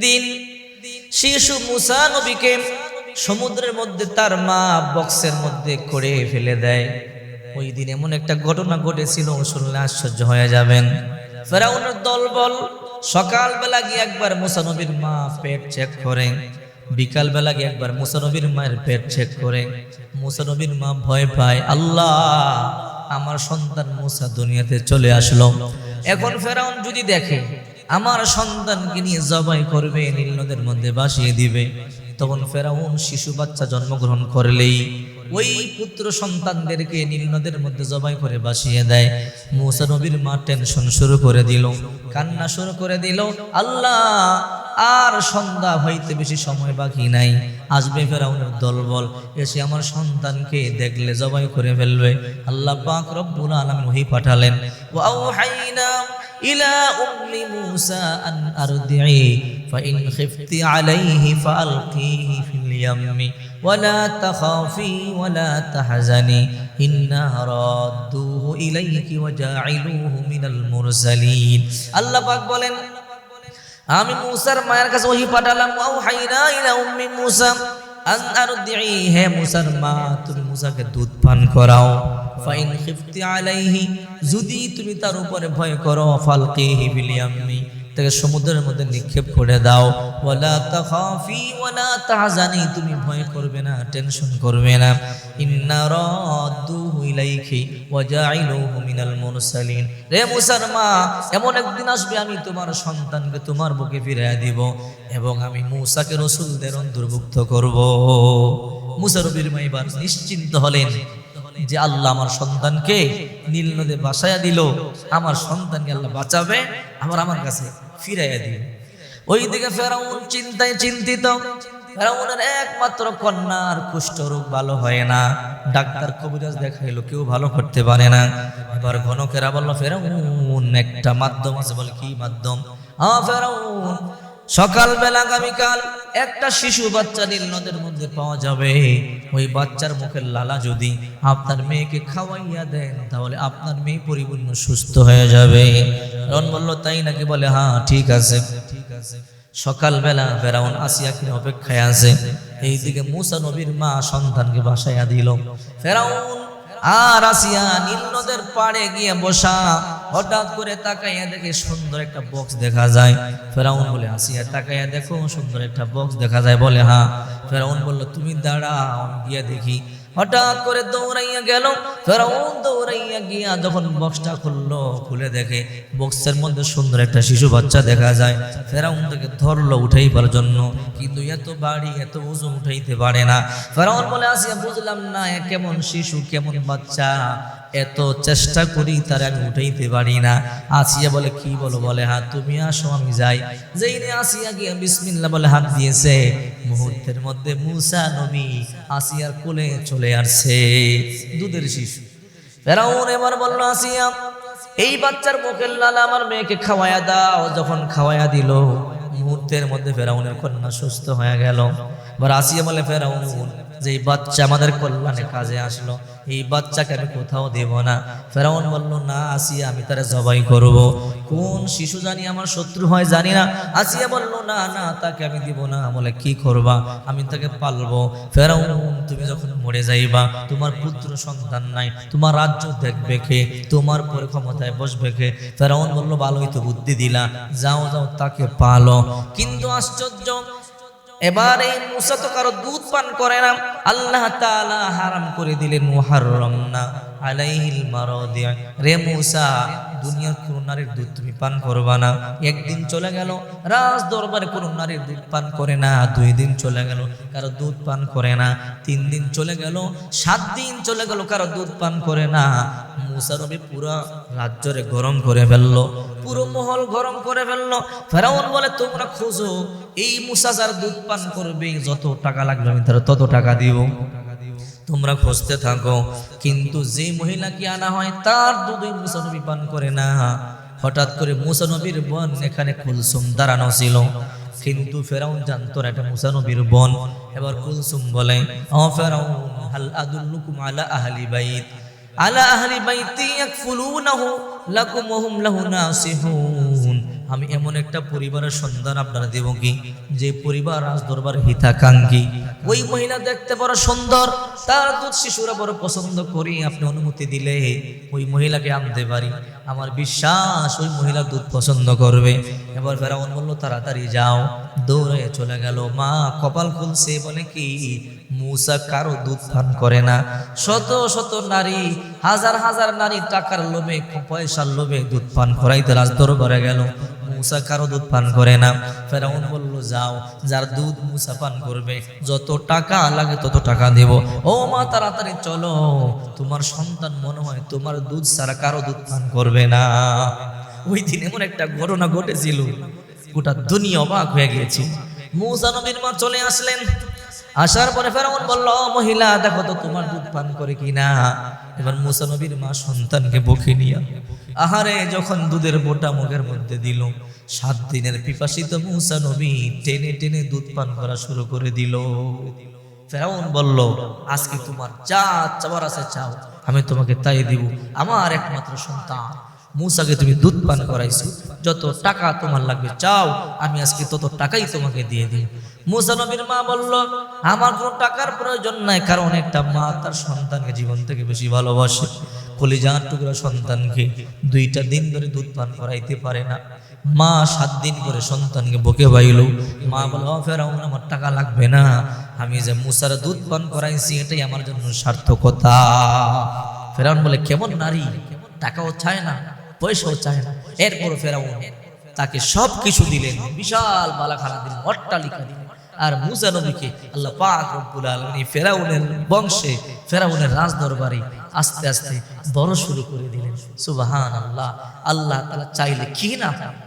দিন শিশু মুসা নবীকে সমুদ্রের মধ্যে তার মা বক্সের মধ্যে করে ফেলে দেয়। ওই দিন এমন একটা ঘটনা ঘটেছিল শুনলে আশ্চর্য হয়ে যাবেন। ফেরাউনের দলবল সকালবেলা গিয়ে একবার মুসা নবীর মা পেট চেক করে। বিকাল বেলা গিয়ে একবার মুসা নবীর মায়ের পেট চেক করে। মুসা নবীর মা ভয় পায়, আল্লাহ, আমার সন্তান মুসা দুনিয়াতে চলে আসলো। এখন ফেরাউন যদি দেখে আমার সন্তানকে নিয়ে জবাই করবে, নীল নদের মধ্যে বাসিয়ে দিবে। তখন ফেরাউন শিশু বাচ্চা জন্মগ্রহণ করলেই ওই পুত্র সন্তানদেরকে নীল নদের মধ্যে জবাই করে বাসিয়ে দেয়। মুসা নবীর মা টেনশন শুরু করে দিল, কান্না শুরু করে দিল, আল্লাহ, আর সন্ধ্যা হইতে বেশি সময় বাকি নাই। আসবে ফেরাউনের দলবল, এসে আমার সন্তানকে দেখলে জবাই করে ফেলবে। আল্লাহ পাক রব্বুল আলামিন ওহী পাঠালেন ওয়া আউহাইনা إلى أم موسى أن أرضعي فإن خفت عليه فألقيه في اليم ولا تخافي ولا تحزني إنا رادوه إليك وجاعلوه من المرسلين الله পাক বলেন আমি মুসার মায়ের কাছে ওহি পাঠালাম ওয়াও হাইনা ইলা উম্মি মুসা আন আরদিই হে মুসার মা তুমি মুসাকে দুধ পান করাও যদি তুমি তার উপরে ভয় করো ফালকিহি ফিল ইয়াম্মি তাকে সমুদ্রের মধ্যে নিক্ষেপ করে দাও। ওয়ালা তাখাফি ওয়ালা তাহজানি, তুমি ভয় করবে না, টেনশন করবে না। ইন্না রাদ্দুহু ইলাইকি ওয়া জাইলুহু মিনাল মুরসালিন। রে মুসার মা এমন একদিন আসবে আমি তোমার সন্তানকে তোমার বুকে ফিরিয়ে দিব এবং আমি মুসাকে রসুলদের অন্তর্ভুক্ত করব। মুসা রবির মা এবার নিশ্চিন্ত হলেন যে আল্লাহ আমার সন্তানকে নীল নদে বাসায়া দিল, আমার সন্তানকে আল্লাহ বাঁচাবে, আবার আমার কাছে ফিরাইয়া দিবে। ওই দিকে ফেরাউন চিন্তায় চিন্তিত। ফেরাউনের একমাত্র কন্যার কুষ্ঠ রোগ ভালো হয় না। ডাক্তার কবিরাজ দেখাইলো, কেউ ভালো করতে পারে না। এবার ঘনকেরা বলল, ফেরাউন, একটা মাধ্যম আছে বলে কি মাধ্যম? হ্যাঁ ফেরাউন সকালবেলা আগামীকাল একটা শিশু বাচ্চা নীল নদের মধ্যে পাওয়া যাবে। ওই বাচ্চার মুখের লালা যদি আপনার মেয়েকে খাওয়াইয়া দেন, তাহলে আপনার মেয়ে পরিপূর্ণ সুস্থ হয়ে যাবে। রন বলল, তাই নাকি? বলে হ্যাঁ ঠিক আছে। ঠিক আছে সকালবেলা ফেরাউন আসিয়াকে অপেক্ষায় আছে? এইদিকে মুসা নবীর মা সন্তানকে বাসাইয়া দিল। ফেরাউন আর আসিয়া নীল নদের পাড়ে গিয়ে বসা, হঠাৎ করে তাকাইয়া দেখে সুন্দর একটা বক্স দেখা যায়। ফেরাউন বলে, আসিয়া তাকাইয়া দেখো, সুন্দর একটা বক্স দেখা যায় বলে হ্যাঁ। ফেরাউন বলল, তুমি দাঁড়া গিয়ে দেখি। হঠাৎ করে দৌড়াইয়া গেল। ফেরাউন দৌড়াইয়া গিয়া যখন বক্সটা খুললো, খুলে দেখে বক্সের মধ্যে সুন্দর একটা শিশু বাচ্চা দেখা যায়। ফেরাউন তাকে ধরলো উঠাইবার জন্য, কিন্তু এত বাড়ি, এত উজু উঠাইতে পারে না। ফেরাউন বলে, আসিয়া বুঝলাম না কেমন শিশু, কেমন বাচ্চা। এত চেষ্টা করি তার আমি উঠাইতে পারি না। আসিয়া বলে, কি বলো, বলে হ্যাঁ তুমি আসো, আমি যাই। যেই নে আসিয়া গিয়া বিসমিল্লা বলে হাত দিয়েছে, মুহূর্তের মধ্যে মুসা নবী আসিয়ার কোলে চলে আসছে দুধের শিশু। ফেরাউন এবার বলল, আসিয়া, এই বাচ্চার মুখের লাল আমার মেয়েকে খাওয়ায়া দাও। যখন খাওয়ায়া দিল, মুহূর্তের মধ্যে ফেরাউনের কন্যা সুস্থ হয়ে গেল। এবার আসিয়া বলে, ফেরাউন যে এই বাচ্চা আমাদের কল্যাণে কাজে আসলো, এই বাচ্চাকে আমি কোথাও দেব না। ফেরাউন বলল, না আসিয়া আমি তারা জবাই করব। কোন শিশু জানি আমার শত্রু হয় জানি না। আসিয়া বলল, না না, তাকে আমি দিব না। বলে কি করবা? আমি তাকে পালবো। ফেরাউন, তুমি যখন মরে যাইবা, তোমার পুত্র সন্তান নাই, তোমার রাজ্য দেখবে কে? তোমার পরে ক্ষমতায় বসবে কে? ফেরাউন বলল, ভালোই তো বুদ্ধি দিলা। যাও যাও, তাকে পালো। কিন্তু আশ্চর্য এবার এই মুসা তো কারও দুধ পান করে না। আল্লাহ তাআলা হারাম করে দিলেন, মুহাররম না। আলাইহিল মারাদি রে মুসা, দুনিয়ার কোন নারীর দুধ তুমি পান করবা না। একদিন চলে গেল, রাজ দরবারে কোন নারীর দুধ পান করে না। দুই দিন চলে গেল, কারও দুধ পান করে না। তিন দিন চলে গেল, সাত দিন চলে গেল, কারও দুধ পান করে না। মুসা নবী পুরো রাজ্যরে গরম করে ফেলল। পুরো মহল গরম করে ফেলল। ফেরাউন বলে, তোমরা খোঁজো, এই মুসা যার দুধ পান করবে, যত টাকা লাগবে আমি তার তত টাকা দিব তোমরা খুঁজতে থাকো, কিন্তু যে মহিলাকে আনা হয়, তার দুধ ওই মুসা নবী পান করে না। হঠাৎ করে মুসা নবীর বোন এখানে কুলসুম দাঁড়ানো ছিল। কিন্তু ফেরাউন জানতো না, এটা মুসা নবীর বোন। এবার কুলসুম বলে ও ফেরাউন, হাল আদুল্লুকুম আলা আহলি বাইত? আলা আহলি বাইতি ইয়াকফুলুনাহু লাকুম হুম লাহু নাসিহুন। আমি এমন একটা পরিবারের সন্ধান আপনারা দেব কি? যে পরিবার রাজ দরবার হিতাকাঙ্ক্ষী। ওই মহিলা দেখতে বড় সুন্দর, তার দুধ শিশুরা বড় পছন্দ করি আপনি অনুমতি দিলে ওই মহিলাকে আনতে পারি। আমার বিশ্বাস, ওই মহিলা দুধ পছন্দ করবে। এবার ফেরাউন বলল, তাড়াতাড়ি যাও। দৌড়ে চলে গেল। মা কপাল খুলছে, বলে কি, মুসা কারও দুধ পান করে না। শত শত নারী, হাজার হাজার নারী টাকার লোভে, পয়সার লোভে দুধ পান করাইতে রাজ দরবারে গেল। মুসা কারও দুধ পান করে না। ফেরাউন বলল, যাও, যার দুধ মুসা পান করবে, যত টাকা লাগে তত টাকা দেব। ও মা, তাড়াতাড়ি চলো। তোমার সন্তান মনে হয় তোমার দুধ ছাড়া কারও দুধ পান করবে না। ওই দিন এমন একটা ঘটনা ঘটেছিল। গোটা দুনিয়া অবাক হয়ে গিয়েছে। মুসা নবীর মা চলে আসলেন। আসার পরে ফেরাউন বলল মহিলা, দেখো তো তোমার দুধ পান করে কিনা। এবার মুসা নবীর মা সন্তানকে বকে নিয়া, আহারে, যখন দুধের বোটা মুখের মধ্যে দিল, সাত দিনের পিপাসিত মুসা নবী টেনে টেনে দুধ পান করা শুরু করে দিল। ফেরাউন বলল, আজকে তোমার যা চাওয়ার আছে চাও, আমি তোমাকে তাই দিব, আমার একমাত্র সন্তান। মুসাকে তুমি দুধ পান করাইছো, যত টাকা তোমার লাগবে চাও, আমি আজকে তত টাকাই তোমাকে দিয়ে দিই মুসা নবীর মা বলল, আমার কোনো টাকার প্রয়োজন নাই, কারণ একটা মা তার সন্তানকে জীবন থেকে বেশি ভালোবাসে। কলিজার টুকরা সন্তানকে দুইটা দিন ধরে দুধ পান করাইতে পারে না। মা সাত দিন করে সন্তানকে বকে বাইল। মা বলো ফেরাউন, আমার টাকা লাগবে না। আমি যে মুসার দুধ পান করাইছি, এটাই আমার জন্য সার্থকতা। ফেরাউন বলে, কেমন নারী? টাকাও চায় না, পয়সাও চায় না। এরপর ফেরাউন তাকে সব কিছু দিলেন। বিশাল বালাখানা দিলেন, অট্টালিকা দিলেন। আর মুসা নবীকে আল্লাহ পাক রব্বুল আলামিন ফেরাউনের বংশে, ফেরাউনের রাজ দরবারে আস্তে আস্তে বড় শুরু করে দিলেন। সুবাহান আল্লাহ আল্লাহ তাআলা চাইলে কি না